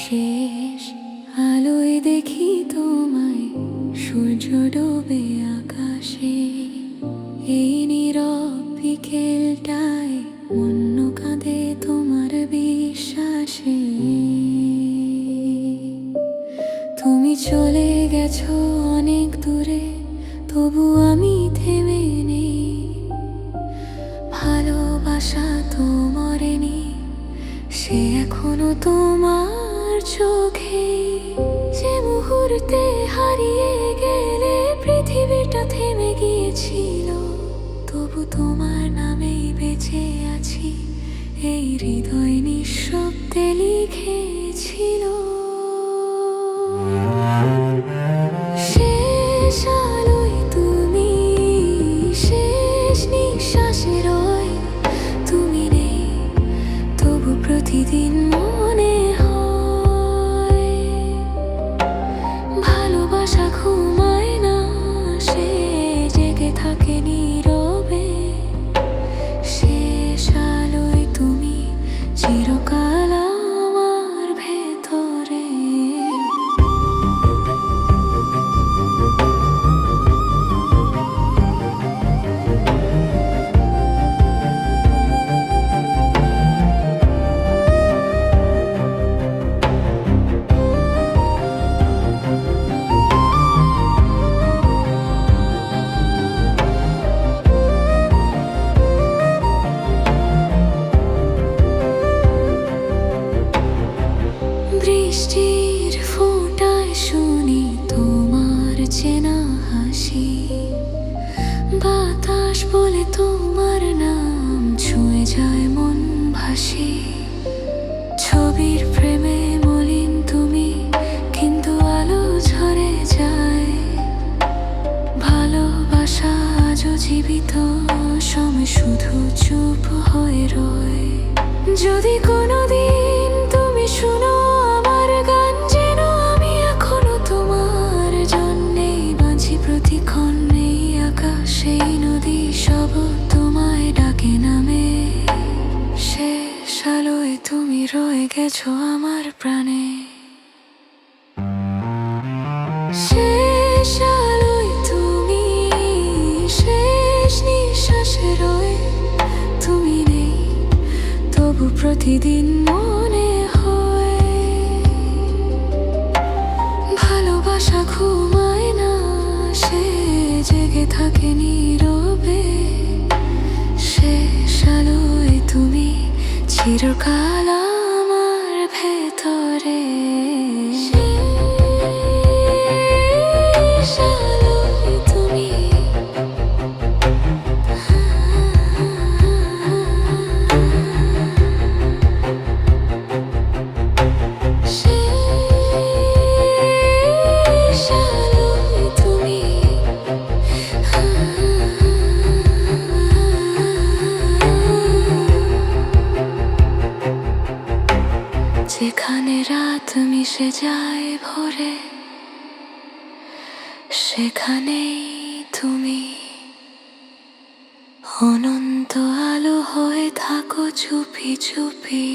শেষ আলোয় দেখি তোমায়, সূর্য ডোবে আকাশে। এই নীরব বিকেলটায় অন্য কাঁধে তোমার বিশ্বাসে। তুমি চলে গেছো অনেক দূরে, তবু আমি থেমে নেই। ভালোবাসা তো মরেনি, সে এখনও তোমার চোখে যে মুহূর্তে হারিয়ে গেলে পৃথিবীটা থেমে গিয়েছিল, তবু তোমার নামেই বেঁচে আছি। এই হৃদয় নিঃশব্দে লিখেছিল। বৃষ্টির ফোঁটায় শুনি তোমার চেনা হাসি। বাতাস বলে তোমার নাম ছুঁয়ে যায় মন ভাসি। ছবির প্রেমে মলিন তুমি, কিন্তু আলো ঝরে যায়। ভালোবাসা আজও জীবিত, সময় শুধু চুপ হয়ে রয়। যদি কোনোদিন তুমি রয়ে গেছো আমার প্রাণে। শেষ তুমি নেই, তবু প্রতিদিন মনে হয় ভালোবাসা ঘুমায় না, সে জেগে থাকে চিরকাল আমার মিশে যায় ভরে সেখানেই তুমি অনন্ত আলো হয়ে থাকো চুপি চুপি।